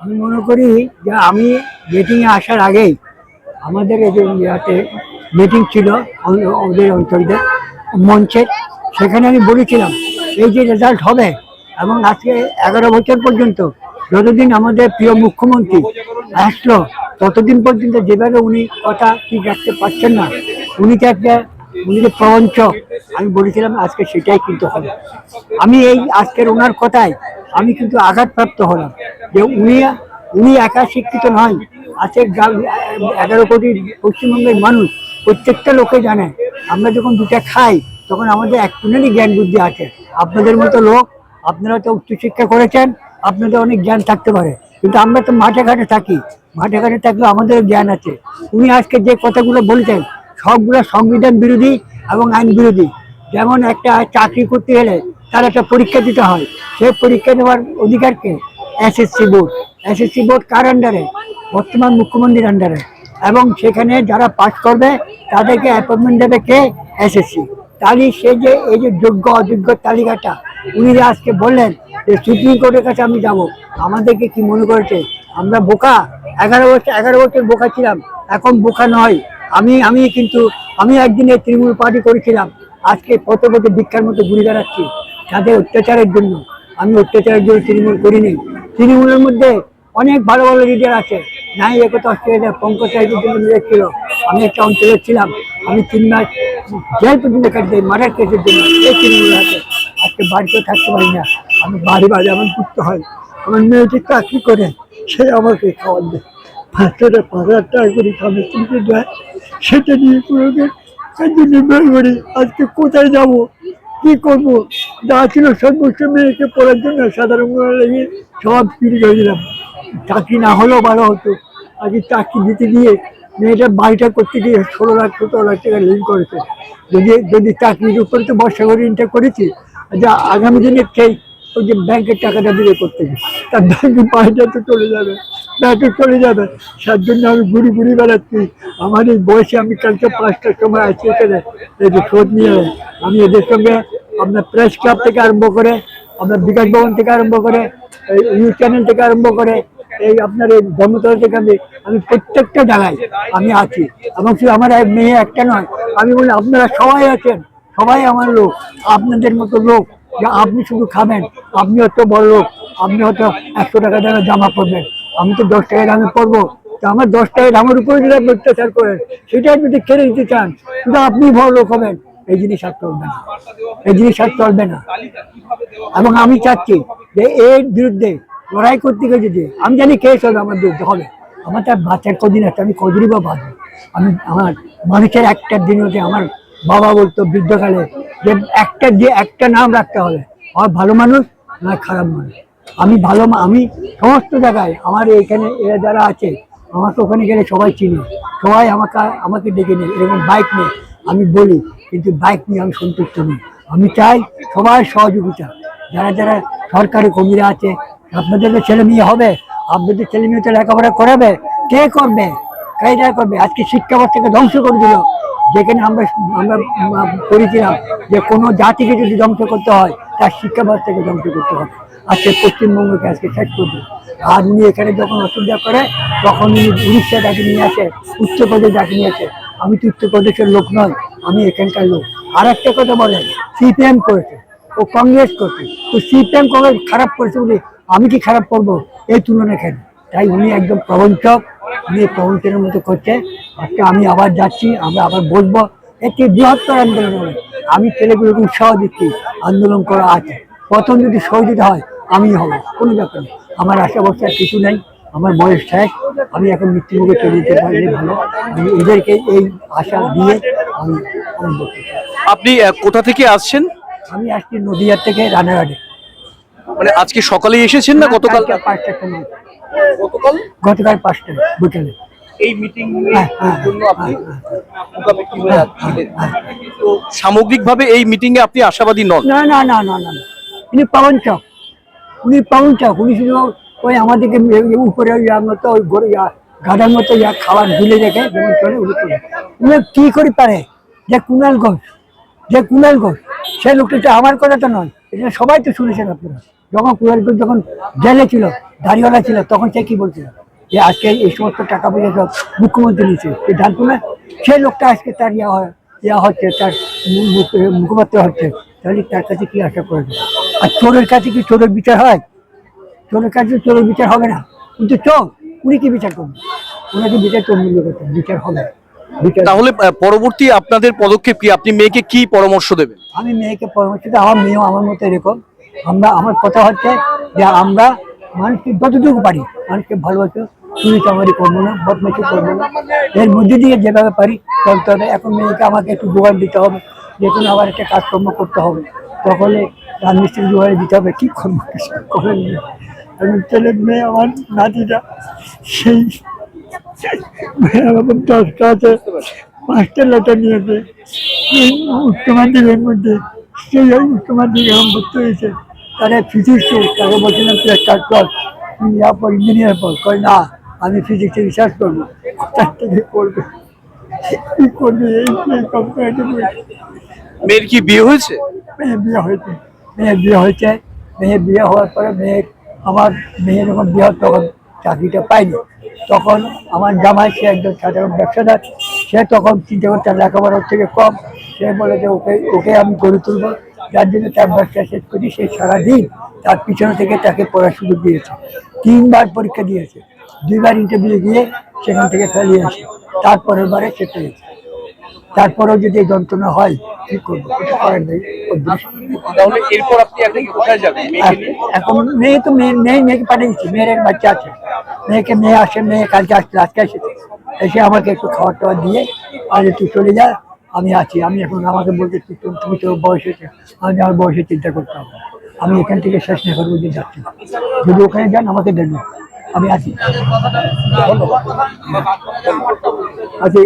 আমি মনে করি যে আমি মিটিংয়ে আসার আগেই আমাদের এই যে ইয়াতে মিটিং ছিল ওদের অঞ্চলদের মঞ্চের সেখানে আমি বলেছিলাম, এই যে রেজাল্ট হবে এবং আজকে এগারো বছর পর্যন্ত যতদিন আমাদের প্রিয় মুখ্যমন্ত্রী আসলো, ততদিন পর্যন্ত যেভাবে উনি কথা ঠিক রাখতে পারছেন না, উনি তো একটা, উনি যে প্রবঞ্চক, আমি বলেছিলাম আজকে সেটাই কিন্তু হবে। আমি এই, আজকের ওনার কথায় আমি কিন্তু আঘাতপ্রাপ্ত হলাম। যে উনি উনি একা শিক্ষিত নয় গ্রাম- এগারো কোটি পশ্চিমবঙ্গের মানুষ, প্রত্যেকটা লোকে জানে। আমরা যখন দুটা খাই, তখন আমাদের এক একটুখানি জ্ঞান বুদ্ধি আছে। আপনাদের মতো লোক, আপনারা তো উচ্চশিক্ষা করেছেন, আপনাদের অনেক জ্ঞান থাকতে পারে। কিন্তু আমরা তো মাঠে ঘাটে থাকি। মাঠে ঘাটে থাকলে আমাদেরও জ্ঞান আছে। উনি আজকে যে কথাগুলো বলছেন, সবগুলো সংবিধান বিরোধী এবং আইন বিরোধী। যেমন একটা চাকরি করতে গেলে তার একটা পরীক্ষা দিতে হয়। সেই পরীক্ষা দেওয়ার অধিকারকে এসএসসি বোর্ড। এসএসসি বোর্ড কার আন্ডারে বর্তমান মুখ্যমন্ত্রীর আন্ডারে এবং সেখানে যারা পাস করবে, তাদেরকে অ্যাপয়েন্টমেন্ট দেবে কে? এসএসসি তাহলে সে যে, এই যে যোগ্য, অযোগ্য তালিকাটা উনি যে আজকে বললেন যে সুপ্রিম কোর্টের কাছে আমি যাব। আমাদেরকে কি মনে করেছে? আমরা বোকা? এগারো বছর এগারো বছর বোকা ছিলাম। এখন বোকা নয়। আমি আমি কিন্তু, আমি একদিনে তৃণমূল পার্টি করেছিলাম। আজকে কত কত ভিক্ষার মতো ঘুরে বেড়াচ্ছি। তাদের অত্যাচারের জন্য। আমি অত্যাচারের জন্য তৃণমূল করিনি। তৃণমূলের মধ্যে অনেক ভালো ভালো লিডার আছে। নাই একতা অস্ট্রেলিয়া পঙ্কজ লিডার ছিল আমি একটা অঞ্চলে ছিলাম, আমি তিন মাস জেল পর্যন্ত কাটতে মারার কেসের জন্য এই তৃণমূল আছে আজকে বাড়িতে থাকতে পারি না, আমি বাড়ি বাড়ি আমার করতে হয়। আমার মেয়েটি চাকরি করে, সে আমাকে খাবার দেয়। টাকা পাঁচ হাজার টাকা করে স্বামী স্ত্রীকে দেয়। সেটা নিয়ে কোনো করি আজকে কোথায় যাব? কি করব? যা ছিল সর্বোচ্চ মেয়েকে পড়ার জন্য সাধারণ লেগে সব ফিরে করে দিলাম। চাকরি না হলেও ভালো হতো। আজকে চাকরি দিতে গিয়ে মেয়েটা বাড়িটা করতে গিয়ে ষোলো লাখ, সতেরো লাখ টাকা ঋণ করেছে। যদি যদি চাকরির উপরে তো বর্ষা করে ঋণটা করেছি, যা আগামী দিনে সেই ওই যে ব্যাংকের টাকাটা দিলে করতে গিয়ে, তার ব্যাংকের বাড়িটা তো চলে যাবে ব্যাংকে চলে যাবে। তার জন্য আমি ঘুরি ঘুরি বেড়াচ্ছি। আমার এই বয়সে আমি কালকে পাঁচটার সময় আছি এখানে, এই শোধ নিয়ে আমি এদের সঙ্গে আপনার প্রেস ক্লাব থেকে আরম্ভ করে আপনার বিকাশ ভবন থেকে আরম্ভ করে, এই নিউজ চ্যানেল থেকে আরম্ভ করে, এই আপনার এই ধর্মতলা থেকে আমি আমি প্রত্যেকটা জায়গায় আমি আছি। এবং শুধু আমার এক মেয়ে একটা নয়, আমি বলি আপনারা সবাই আছেন, সবাই আমার লোক, আপনাদের মতো লোক, যে আপনি শুধু খাবেন, আপনি হয়তো বড় লোক, আপনি হয়তো একশো টাকা দামে জামা পরবেন, আমি তো দশ টাকা দামে পরবো। তো আমার দশ টাকা দামের উপরে যদি অত্যাচার করেন, সেটা যদি কেড়ে দিতে চান, কিন্তু আপনি বড় লোক হবেন। এই জিনিস আর চলবে না। এই জিনিস আর চলবে না। এবং আমি চাচ্ছি যে এর বিরুদ্ধে লড়াই করতে গিয়ে যদি, আমি জানি কেস হবে আমার বিরুদ্ধে, হবে। আমার তার বাচ্চার কদিন আছে, আমি কদিনই বা বাঁচবো। আমি আমার মানুষের একটা দিন হচ্ছে আমার বাবা বলতো বৃদ্ধকালে যে একটা যে একটা নাম রাখতে হবে। আমার ভালো মানুষ না খারাপ মানুষ। আমি ভালো আমি সমস্ত জায়গায় আমার এখানে এরা যারা আছে, আমাকে ওখানে গেলে সবাই চিনি। সবাই আমাকে আমাকে ডেকে নেই এরকম বাইক নেই আমি বলি, কিন্তু বাইক নিয়ে আমি সন্তুষ্ট নই। আমি চাই সবার সহযোগিতা। যারা যারা সরকারি কর্মীরা আছে, আপনাদের তো ছেলে মেয়ে হবে, আপনাদের ছেলে মেয়ে তো লেখাপড়া করাবে, কে করবে? কাইরা করবে? আজকে শিক্ষা ব্যবস্থাকে ধ্বংস করে দিল। যেখানে আমরা আমরা করেছিলাম যে কোনো জাতিকে যদি ধ্বংস করতে হয়, তার শিক্ষা ব্যবস্থাকে ধ্বংস করতে হবে। আজকে পশ্চিমবঙ্গকে আজকে শেষ করবে। আর উনি এখানে যখন অসুবিধা করে, তখন উনি উড়িষ্যা ডাকে নিয়ে আসে, উত্তরপ্রদেশ ডাকে নিয়ে আসে আমি তো উত্তরপ্রদেশের লোক নয়, আমি এখানকার লোক। আর একটা কথা বলেন, সিপিএম করেছে, ও কংগ্রেস করছে। তো সিপিএম কংগ্রেস খারাপ করেছে বলে আমি কি খারাপ করব? এই তুলনায় কেন? তাই উনি একদম প্রবঞ্চক, উনি প্রবঞ্চনের মতো করছে। আজকে আমি আবার যাচ্ছি, আমরা আবার বসবো। একটি বৃহত্তর আন্দোলন হবে। আমি ছেলেগুলোকে উৎসাহ দিচ্ছি, আন্দোলন করা আছে। প্রথম যদি সহযোগিতা হয় আমি হব। কোনো ব্যাপার নেই। আমার আশা বসার কিছু নেই। আমার বয়স শেষ আমি এখন মৃত্যুমুখে চলে যেতে পারলে ভালো। এদেরকে এই আশা দিয়ে আমি। আপনি কোথা থেকে আসছেন? আমি আসছি নদিয়ার থেকে রানাঘাটে। মানে আজকে সকালে এসেছেন না গতকাল? পাঁচটার সময়। গতকাল? গতকাল পাঁচটায় বিকেলে। এই মিটিং হ্যাঁ, হ্যাঁ, হ্যাঁ, তো সামগ্রিকভাবে এই মিটিং এ আপনি আশাবাদী নন? না না না না না না। উনি পাবনচক উনি পাবনচক উনি শুধু ওই আমাদেরকে উপরে ইয়ার মতো, ওই গরু গাধার মতো ইয়া খাবার ঝুলে রেখে যেমন চলে উনি করে উনি কি করে পারে? যে কুণাল ঘোষ, যে কুণাল ঘোষ, সে লোকটা আমার কথা তো নয়। এটা সবাই তো শুনেছেন আপনারা। যখন কুয়ারিপুর যখন জেলে ছিল, দাড়িওয়ালা ছিল, তখন সে কি বলছিল? যে আজকে এই সমস্ত টাকা পয়সা সব মুখ্যমন্ত্রী নিচ্ছে সে জানতো না? সেই লোকটা আজকে তার ইয়া হয়, ইয়া হচ্ছে, তার মুখপাত্র হচ্ছে। তাহলে তার কাছে কি আশা করবে আর চোরের কাছে কি চোরের বিচার হয়? চোরের কাছে চোরের বিচার হবে না। কিন্তু চোর উনি কি বিচার করবেন ওনাকে বিচার করতেন বিচার হবে। তাহলে পরবর্তী আপনাদের পদক্ষেপ কি? আপনি মেয়েকে কি পরামর্শ দেবেন? আমি মেয়েকে পরামর্শ দিই, আমার মেয়েও আমার মতো এরকম। আমরা আমার কথা হচ্ছে যে আমরা মানুষকে যতটুকু পারি মানুষকে ভালোবাসো চুরি চামারি করব না বদমাইশি করব না। এর মধ্যে দিয়ে যেভাবে পারি চলতে হবে। এখন মেয়েকে আমাকে একটু জোগান দিতে হবে যে কোনো আবার একটা কাজকর্ম করতে হবে। তখন রাজমিস্ত্রি জোগাড় দিতে হবে। কি করব? করেন আমি ছেলে মেয়ে আমার নাতিটা সেই এরকম দশটা আছে পাঁচটা লেটার নিয়েছে। উচ্চ মাধ্যমিকের মধ্যে সেই ওই উচ্চ মাধ্যমিক এখন ভর্তি হয়েছে। তারা ফিজিক্স তাকে বলছিলাম তুই একটা কর তুই ইয়া পর ইঞ্জিনিয়ার পর। কয় না আমি ফিজিক্সে রিসার্চ করব। কোথার থেকে করবে কি করবে? এই মেয়ের কি বিয়ে হয়েছে? মেয়ে বিয়ে হয়েছে মেয়ে বিয়ে হয়েছে মেয়ে বিয়ে হওয়ার পরে মেয়ে আমার মেয়ে যখন বিয়ে তখন চাকরিটা পাইনি তখন আমার জামাই, সে একজন সাধারণ ব্যবসাদার, সে তখন চিন্তা করতে লেখাপড়ার থেকে কম। সে বলে যে, ওকে ওকে আমি গড়ে তুলবো। যার জন্য তার ব্যবসা শেষ করি। সে সারাদিন তার পিছনে থেকে তাকে পড়ার সুযোগ দিয়েছে। তিনবার পরীক্ষা দিয়েছে। দুইবার ইন্টারভিউ দিয়ে সেখান থেকে ফেলিয়ে আসে। তারপরের বারে সে পেয়েছে। তারপরেও যদি যন্ত্রণা হয় কি করব? কিছু করার নেই তাহলে এরপর আপনি এখন কোথায় যাবেন? মেয়ে তো মেয়ে মেয়ে মেয়েকে পাঠিয়েছি মেয়ের এক বাচ্চা আছে। মেয়েকে মেয়ে আসে মেয়ে কালকে আসছে আজকে এসেছে এসে আমাকে একটু খাবার টাবার দিয়ে আর একটু চলে যা আমি আছি। আমি এখন আমাকে বলতে তুমি তো- বয়স হয়েছে আমি আমার বয়সে চিন্তা করতে হবে। আমি এখান থেকে শেষ না করব যে যাচ্ছি। যদি ওখানে যান আমাকে দেখবেন আমি আছি। আছি।